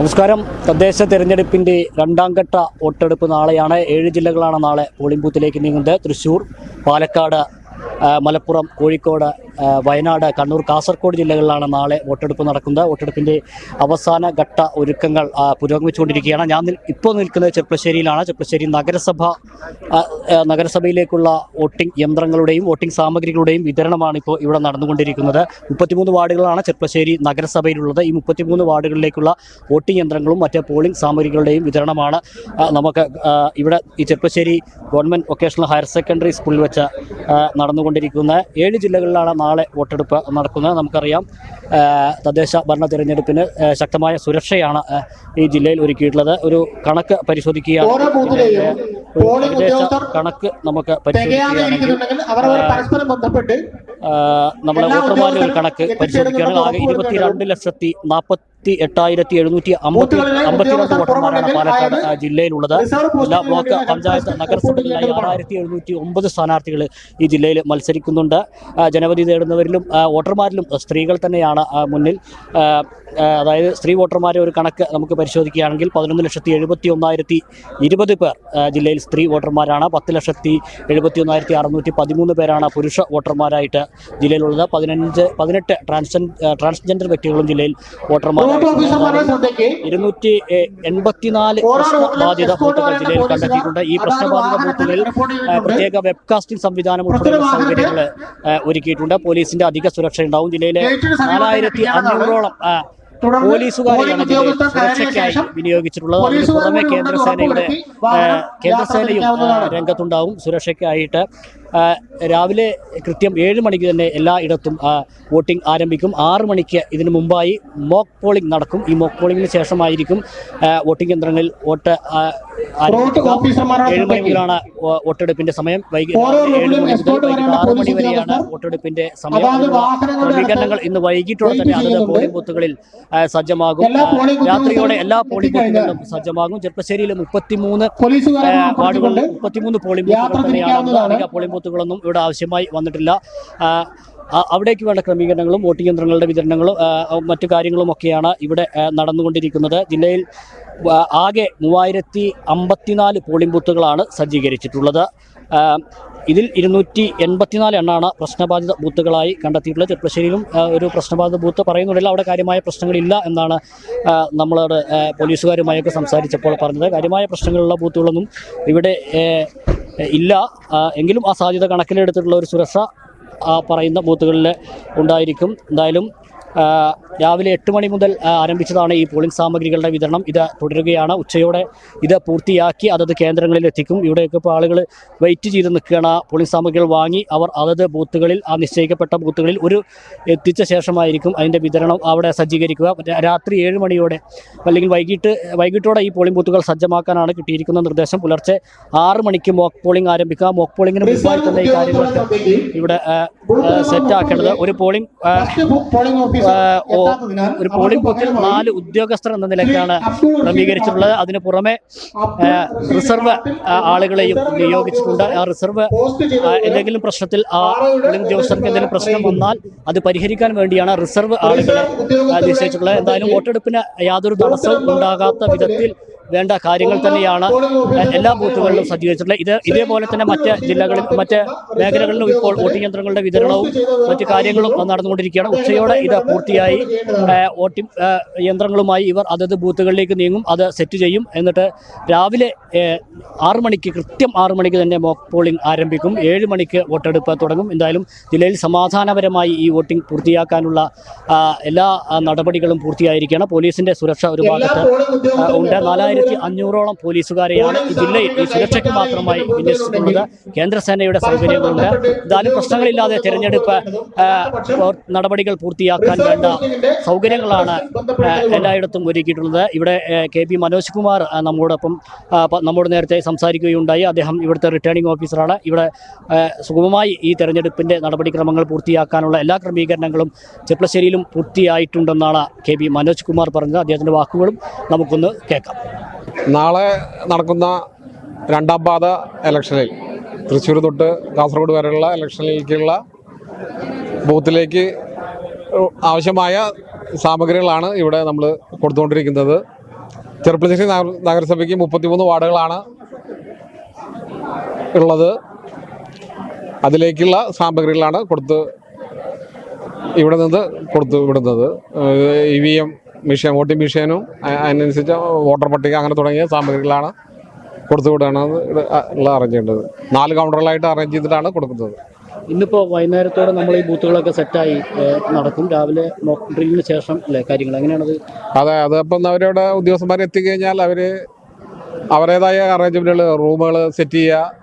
നമസ്കാരം. തദ്ദേശ തെരഞ്ഞെടുപ്പിന്റെ രണ്ടാം ഘട്ട വോട്ടെടുപ്പ് നാളെയാണ്. ഏഴ് ജില്ലകളാണ് നാളെ പോളിംഗ് ബൂത്തിലേക്ക് നീങ്ങുന്നത്. തൃശ്ശൂർ പാലക്കാട് മലപ്പുറം കോഴിക്കോട് വയനാട് കണ്ണൂർ കാസർഗോഡ് ജില്ലകളിലാണ് നാളെ വോട്ടെടുപ്പ് നടക്കുന്നത്. വോട്ടെടുപ്പിന്റെ അവസാന ഘട്ട ഒരുക്കങ്ങൾ പുരോഗമിച്ചുകൊണ്ടിരിക്കുകയാണ്. ഞാൻ ഇപ്പോൾ നിൽക്കുന്നത് ചെർപ്പശ്ശേരിയിലാണ്. ചെർപ്പശ്ശേരി നഗരസഭ നഗരസഭയിലേക്കുള്ള വോട്ടിംഗ് യന്ത്രങ്ങളുടെയും വോട്ടിംഗ് സാമഗ്രികളുടെയും വിതരണമാണ് ഇപ്പോൾ ഇവിടെ നടന്നുകൊണ്ടിരിക്കുന്നത്. മുപ്പത്തിമൂന്ന് വാർഡുകളാണ് ചെർപ്പശ്ശേരി നഗരസഭയിലുള്ളത്. ഈ മുപ്പത്തിമൂന്ന് വാർഡുകളിലേക്കുള്ള വോട്ടിംഗ് യന്ത്രങ്ങളും മറ്റ് പോളിംഗ് സാമഗ്രികളുടെയും വിതരണമാണ് നമുക്ക് ഇവിടെ ഈ Cherpulassery government vocational higher secondary സ്കൂളിൽ വെച്ച് ആ, നടന്നുകൊണ്ടിരിക്കുന്ന ഏഴ് ജില്ലകളിലാണ് നാളെ വോട്ടെടുപ്പ് നടക്കുന്നത്. നമുക്കറിയാം തദ്ദേശ ഭരണ തിരഞ്ഞെടുപ്പിന് ശക്തമായ സുരക്ഷയാണ് ഈ ജില്ലയിൽ ഒരുക്കിയിട്ടുള്ളത്. ഒരു കണക്ക് പരിശോധിക്കുകയാണ് കണക്ക് നമുക്ക് പരിശോധിക്കുകയാണെങ്കിൽ നമ്മുടെ വോട്ടർമാരുടെ ഒരു കണക്ക് പരിശോധിക്കുകയാണെങ്കിൽ ആകെ ഇരുപത്തിരണ്ട് ലക്ഷത്തി നാൽപ്പത്തി എട്ടായിരത്തി എഴുന്നൂറ്റി അമ്പത്തി അമ്പത്തി അമ്പത്തിരണ്ട് ഉദ്യോഗസ്ഥർ വോട്ടർമാരാണ് പാലക്കാട് ജില്ലയിലുള്ളത്. എല്ലാ ബ്ലോക്ക് പഞ്ചായത്ത് നഗരസഭകളിലായി ആറായിരത്തി എഴുന്നൂറ്റി ഒമ്പത് സ്ഥാനാർത്ഥികൾ ഈ ജില്ലയിൽ മത്സരിക്കുന്നുണ്ട്. ജനവധി തേടുന്നവരിലും വോട്ടർമാരിലും സ്ത്രീകൾ തന്നെയാണ് മുന്നിൽ. അതായത് സ്ത്രീ വോട്ടർമാരെ ഒരു കണക്ക് നമുക്ക് പരിശോധിക്കുകയാണെങ്കിൽ പതിനൊന്ന് ലക്ഷത്തി എഴുപത്തി ഒന്നായിരത്തി ഇരുപത് പേർ ജില്ലയിൽ സ്ത്രീ വോട്ടർമാരാണ്. പത്ത് ലക്ഷത്തി എഴുപത്തി ഒന്നായിരത്തി അറുന്നൂറ്റി പതിമൂന്ന് പേരാണ് പുരുഷ വോട്ടർമാരായിട്ട് ജില്ലയിലുള്ളത്. പതിനഞ്ച് പതിനെട്ട് ട്രാൻസ്ജെൻ ട്രാൻസ്ജെൻഡർ വ്യക്തികളും ജില്ലയിൽ ശ്രദ്ധയ്ക്ക് ഇരുന്നൂറ്റി എൺപത്തിനാല് പ്രശ്നബാധിത ബൂത്തുകൾ ജില്ലയിൽ കണ്ടെത്തിയിട്ടുണ്ട്. ഈ പ്രശ്നബാധിത ബൂത്തുകളിൽ പ്രത്യേക വെബ്കാസ്റ്റിംഗ് സംവിധാനം ഉൾപ്പെടെയുള്ള സൗകര്യങ്ങൾ ഒരുക്കിയിട്ടുണ്ട്. പോലീസിന്റെ അധിക സുരക്ഷ ഉണ്ടാവും. ജില്ലയിലെ നാലായിരത്തി അഞ്ഞൂറോളം പോലീസുകാരെയാണ് സുരക്ഷയ്ക്കായി വിനിയോഗിച്ചിട്ടുള്ളത്. അതിന് പുറമെ കേന്ദ്രസേനയുടെ കേന്ദ്രസേനയും രംഗത്തുണ്ടാവും. സുരക്ഷയ്ക്കായിട്ട് രാവിലെ കൃത്യം ഏഴ് മണിക്ക് തന്നെ എല്ലായിടത്തും ഇടത്തും വോട്ടിംഗ് ആരംഭിക്കും. ആറ് മണിക്ക് ഇതിനു മുമ്പായി മോക്ക് പോളിംഗ് നടക്കും. ഈ മോക്ക് പോളിംഗിന് ശേഷമായിരിക്കും വോട്ടിംഗ് യന്ത്രങ്ങളിൽ വോട്ട് ഏഴ് മണി മുതലാണ് വോട്ടെടുപ്പിന്റെ സമയം. ഏഴ് മണി മുതൽ വൈകിട്ട് ആറ് മണി വരെയാണ് വോട്ടെടുപ്പിന്റെ സമയം. ക്രമീകരണങ്ങൾ ഇന്ന് വൈകിട്ടോടെ തന്നെ അതത് പോളിംഗ് ബൂത്തുകളിൽ സജ്ജമാകും. രാത്രിയോടെ എല്ലാ പോളിംഗ് ബൂത്തുകളും ബൂത്തുകളിലും സജ്ജമാകും. ചെർപ്പശ്ശേരിയിലെ മുപ്പത്തിമൂന്ന് വാർഡുകളിൽ മുപ്പത്തിമൂന്ന് പോളിംഗ് ബൂത്തുകൾ തന്നെയാണ് പോളിംഗ് ബൂത്തുകളൊന്നും ഇവിടെ ആവശ്യമായി വന്നിട്ടില്ല. അവിടേക്ക് വേണ്ട ക്രമീകരണങ്ങളും വോട്ടിംഗ് യന്ത്രങ്ങളുടെ വിതരണങ്ങളും മറ്റു കാര്യങ്ങളും ഒക്കെയാണ് ഇവിടെ നടന്നുകൊണ്ടിരിക്കുന്നത്. ജില്ലയിൽ ആകെ മൂവായിരത്തി അമ്പത്തിനാല് പോളിംഗ് ബൂത്തുകളാണ് സജ്ജീകരിച്ചിട്ടുള്ളത്. ഇതിൽ ഇരുന്നൂറ്റി എൺപത്തിനാല് എണ്ണാണ് പ്രശ്നബാധിത ബൂത്തുകളായി കണ്ടെത്തിയിട്ടുള്ളത്. ചെറുപ്പശ്ശേരിയിലും ഒരു പ്രശ്നബാധിത ബൂത്ത് പറയുന്നുണ്ടല്ലോ അവിടെ കാര്യമായ പ്രശ്നങ്ങളില്ല എന്നാണ് നമ്മളോട് പോലീസുകാരുമായൊക്കെ സംസാരിച്ചപ്പോൾ പറഞ്ഞത്. കാര്യമായ പ്രശ്നങ്ങളുള്ള ബൂത്തുകളൊന്നും ഇവിടെ ഇല്ല. എങ്കിലും ആ സാധ്യത കണക്കിലെടുത്തിട്ടുള്ള ഒരു സുരക്ഷ പറയുന്ന ബൂത്തുകളിൽ ഉണ്ടായിരിക്കും. എന്തായാലും രാവിലെ എട്ട് മണി മുതൽ ആരംഭിച്ചതാണ് ഈ പോളിംഗ് സാമഗ്രികളുടെ വിതരണം. ഇത് തുടരുകയാണ്. ഉച്ചയോടെ ഇത് പൂർത്തിയാക്കി അതത് കേന്ദ്രങ്ങളിൽ എത്തിക്കും ഇവിടെയൊക്കെ ഇപ്പോൾ ആളുകൾ വെയിറ്റ് ചെയ്ത് നിൽക്കുകയാണ്. പോളിംഗ് സാമഗ്രികൾ വാങ്ങി അവർ അതത് ബൂത്തുകളിൽ ആ നിശ്ചയിക്കപ്പെട്ട ബൂത്തുകളിൽ ഒരു എത്തിച്ച ശേഷമായിരിക്കും അതിന്റെ വിതരണം അവിടെ സജ്ജീകരിക്കുക. രാത്രി ഏഴ് മണിയോടെ അല്ലെങ്കിൽ വൈകിട്ട് വൈകിട്ടോടെ ഈ പോളിംഗ് ബൂത്തുകൾ സജ്ജമാക്കാനാണ് കിട്ടിയിരിക്കുന്ന നിർദ്ദേശം. പുലർച്ചെ ആറ് മണിക്ക് മോക്ക് പോളിംഗ് ആരംഭിക്കുക മോക്ക് പോളിംഗിന് ഇവിടെ സെറ്റ് ആക്കേണ്ടത്. ഒരു പോളിംഗ് ഒരു പോളിംഗ് ബൂത്തിൽ നാല് ഉദ്യോഗസ്ഥർ എന്ന നിലയ്ക്കാണ് ക്രമീകരിച്ചിട്ടുള്ളത്. അതിന് പുറമെ റിസർവ് ആളുകളെയും നിയോഗിച്ചിട്ടുണ്ട്. ആ റിസർവ് എന്തെങ്കിലും പ്രശ്നത്തിൽ ആ പോളിംഗ് ഉദ്യോഗസ്ഥർക്ക് എന്തെങ്കിലും പ്രശ്നം വന്നാൽ അത് പരിഹരിക്കാൻ വേണ്ടിയാണ് റിസർവ് ആളുകളെ നിശ്ചയിച്ചിട്ടുള്ളത്. എന്തായാലും വോട്ടെടുപ്പിന് യാതൊരു തടസ്സവും ഉണ്ടാകാത്ത വിധത്തിൽ വേണ്ട കാര്യങ്ങൾ തന്നെയാണ് എല്ലാ ബൂത്തുകളിലും സജ്ജീകരിച്ചിട്ടുള്ളത്. ഇത് ഇതേപോലെ തന്നെ മറ്റ് ജില്ലകളിൽ മറ്റ് മേഖലകളിലും ഇപ്പോൾ വോട്ടിംഗ് യന്ത്രങ്ങളുടെ വിതരണവും മറ്റ് കാര്യങ്ങളും നടന്നുകൊണ്ടിരിക്കുകയാണ്. ഉച്ചയോടെ ഇത് പൂർത്തിയായി വോട്ടിംഗ് യന്ത്രങ്ങളുമായി ഇവർ അതത് ബൂത്തുകളിലേക്ക് നീങ്ങും അത് സെറ്റ് ചെയ്യും എന്നിട്ട് രാവിലെ ആറ് മണിക്ക് കൃത്യം ആറ് മണിക്ക് തന്നെ മോക്ക് പോളിംഗ് ആരംഭിക്കും. ഏഴ് മണിക്ക് വോട്ടെടുപ്പ് തുടങ്ങും. എന്തായാലും ജില്ലയിൽ സമാധാനപരമായി ഈ വോട്ടിംഗ് പൂർത്തിയാക്കാനുള്ള എല്ലാ നടപടികളും പൂർത്തിയായിരിക്കുകയാണ്. പോലീസിന്റെ സുരക്ഷ ഒരു ഭാഗത്ത് ഉണ്ട്. ഉണ്ട് നാലായിരത്തി അഞ്ഞൂറോളം പോലീസുകാരെയാണ് ഈ ജില്ലയിൽ ഈ സുരക്ഷയ്ക്ക് മാത്രമായി വിന്യസിച്ചിട്ടുള്ളത് കേന്ദ്രസേനയുടെ സൗകര്യങ്ങളുണ്ട്. എന്തായാലും പ്രശ്നങ്ങളില്ലാതെ തെരഞ്ഞെടുപ്പ് നടപടികൾ പൂർത്തിയാക്കാൻ വേണ്ട സൗകര്യങ്ങളാണ് എല്ലായിടത്തും ഒരുക്കിയിട്ടുള്ളത്. ഇവിടെ കെ പി മനോജ് കുമാർ നമ്മോടൊപ്പം നമ്മോട് നേരത്തെ സംസാരിക്കുകയുണ്ടായി. അദ്ദേഹം ഇവിടുത്തെ റിട്ടേണിംഗ് ഓഫീസറാണ് ഇവിടെ സുഗമമായി ഈ തെരഞ്ഞെടുപ്പിന്റെ നടപടിക്രമങ്ങൾ പൂർത്തിയാക്കാനുള്ള എല്ലാ ക്രമീകരണങ്ങളും ചെപ്ലശ്ശേരിയിലും പൂർത്തിയായിട്ടുണ്ടെന്നാണ് കെ പി മനോജ് കുമാർ പറഞ്ഞത്. അദ്ദേഹത്തിന്റെ വാക്കുകളും നമുക്കൊന്ന് കേൾക്കാം. നാളെ നടക്കുന്ന രണ്ടാം പാത ഇലക്ഷനിൽ തൃശ്ശൂർ തൊട്ട് കാസർഗോഡ് വരെയുള്ള ഇലക്ഷനിലേക്കുള്ള ബൂത്തിലേക്ക് ആവശ്യമായ സാമഗ്രികളാണ് ഇവിടെ നമ്മൾ കൊടുത്തുകൊണ്ടിരിക്കുന്നത്. ചെറുപ്പശ്ശേരി നഗര- നഗരസഭയ്ക്ക് മുപ്പത്തിമൂന്ന് വാർഡുകളാണ് ഉള്ളത്. അതിലേക്കുള്ള സാമഗ്രികളാണ് കൊടുത്ത് ഇവിടെ നിന്ന് കൊടുത്തു വിടുന്നത്. E V M mission voting മിഷീനും അതിനനുസരിച്ച് വോട്ടർ പട്ടിക അങ്ങനെ തുടങ്ങിയ സാമഗ്രികളാണ് കൊടുത്തു വിടുകയാണ് അറേഞ്ച് ചെയ്യേണ്ടത്. നാല് കൗണ്ടറുകളായിട്ട് അറേഞ്ച് ചെയ്തിട്ടാണ് കൊടുക്കുന്നത്. ഇന്നിപ്പോൾ വൈകുന്നേരത്തോടെ നമ്മൾ ഈ ബൂത്തുകളൊക്കെ സെറ്റായി നടക്കും. രാവിലെ മോക്ക് ഡ്രില്ലിന് ശേഷം അല്ലേ കാര്യങ്ങൾ? എങ്ങനെയാണത് അതെ? അത് അപ്പം അവരവിടെ ഉദ്യോഗസ്ഥന്മാർ എത്തിക്കഴിഞ്ഞാൽ അവർ അവരുടേതായ അറേഞ്ച്മെന്റുകൾ റൂമുകൾ സെറ്റ് ചെയ്യുക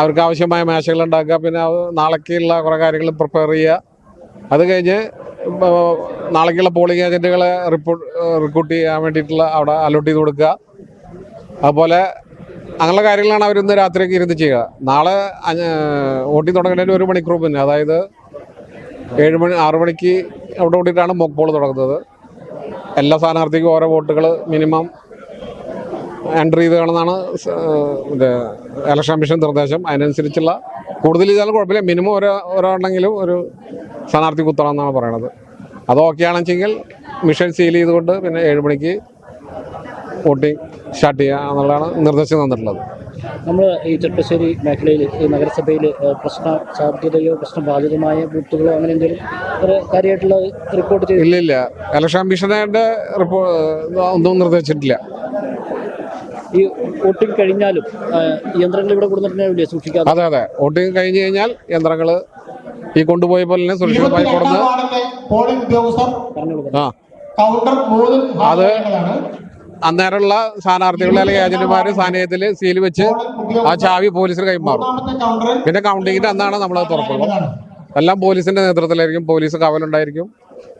അവർക്ക് ആവശ്യമായ മേശകൾ ഉണ്ടാക്കുക പിന്നെ നാളേക്കുള്ള കുറേ കാര്യങ്ങൾ പ്രിപ്പയർ ചെയ്യുക. അത് കഴിഞ്ഞ് നാളേക്കുള്ള പോളിംഗ് ഏജന്റുകളെ റിപ്പോർട്ട് റിക്രൂട്ട് ചെയ്യാൻ വേണ്ടിയിട്ടുള്ള അവിടെ അലോട്ട് ചെയ്ത് കൊടുക്കുക. അതുപോലെ അങ്ങനെയുള്ള കാര്യങ്ങളാണ് അവരിന്ന് രാത്രിയൊക്കെ ഇരുന്ന് ചെയ്യുക. നാളെ വോട്ടിംഗ് തുടങ്ങുന്നതിന് ഒരു മണിക്കൂർ മുന്നേ അതായത് ഏഴ് മണി ആറു മണിക്ക് അവിടെ കൂട്ടിയിട്ടാണ് മോക്ക് പോൾ തുടങ്ങുന്നത്. എല്ലാ സ്ഥാനാർത്ഥിക്കും ഓരോ വോട്ടുകൾ മിനിമം എൻട്രി ചെയ്ത് കാണുന്നതാണ് മറ്റേ ഇലക്ഷൻ കമ്മീഷൻ നിർദ്ദേശം. അതിനനുസരിച്ചുള്ള കൂടുതൽ ചെയ്താലും കുഴപ്പമില്ല. മിനിമം ഒരു ഒരാണെങ്കിലും ഒരു സ്ഥാനാർത്ഥി കുത്തണം എന്നാണ് പറയണത്. അത് ഓക്കെ ആണെച്ചെങ്കിൽ മിഷൻ സീൽ ചെയ്തുകൊണ്ട് പിന്നെ ഏഴ് മണിക്ക് വോട്ടിംഗ് സ്റ്റാർട്ട് ചെയ്യുക എന്നുള്ളതാണ് നിർദ്ദേശം തന്നിട്ടുള്ളത്. നമ്മൾ ഈ ചെട്ടശ്ശേരി മേഖലയിൽ ഈ നഗരസഭയിൽ പ്രശ്ന സാധ്യതയോ പ്രശ്ന ബാധിതമായ ബൂത്തുകളോ അങ്ങനെ എന്തെങ്കിലും ഒരു കാര്യമായിട്ടുള്ള റിപ്പോർട്ട് ചെയ്തു? ഇല്ല ഇല്ല ഇലക്ഷൻ കമ്മീഷന്റെ റിപ്പോ ഒന്നും നിർദ്ദേശിച്ചിട്ടില്ല. ഈ വോട്ടിംഗ് കഴിഞ്ഞാലും യന്ത്രങ്ങൾ ഇവിടെ കൊടുത്തിട്ടുണ്ടെങ്കിൽ സൂക്ഷിക്കാം? അതെ അതെ. വോട്ടിംഗ് കഴിഞ്ഞ് കഴിഞ്ഞാൽ യന്ത്രങ്ങൾ ഈ കൊണ്ടുപോയ പോലെ തന്നെ സുരക്ഷിതമായി വാർഡിലെ പോളിംഗ് ഉദ്യോഗസ്ഥർ കൗണ്ടർ മൂന്നിൽ അത് അന്നേരമുള്ള സ്ഥാനാർത്ഥികളെ അല്ലെങ്കിൽ ഏജന്റുമാർ സാന്നിധ്യത്തിൽ സീൽ വെച്ച് ആ ചാവി പോലീസിന് കൈമാറും. പിന്നെ കൗണ്ടിങ്ങിന്റെ അന്നാണ് നമ്മൾ തുറക്കുള്ളൂ എല്ലാം പോലീസിന്റെ നേതൃത്വത്തിലായിരിക്കും. പോലീസ് കാവലുണ്ടായിരിക്കും.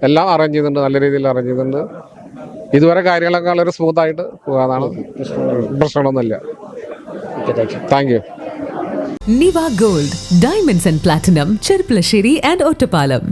എല്ലാം അറേഞ്ച് ചെയ്തിട്ടുണ്ട്. നല്ല രീതിയിൽ അറേഞ്ച് ചെയ്തിട്ടുണ്ട്. ഇതുവരെ കാര്യങ്ങളൊക്കെ വളരെ സ്മൂത്ത് ആയിട്ട് പോകാതാണ് പ്രശ്നങ്ങളൊന്നുമില്ല. Thank you Niva gold Niva and Diamonds and Platinum, Ottapalam and Ottapalam.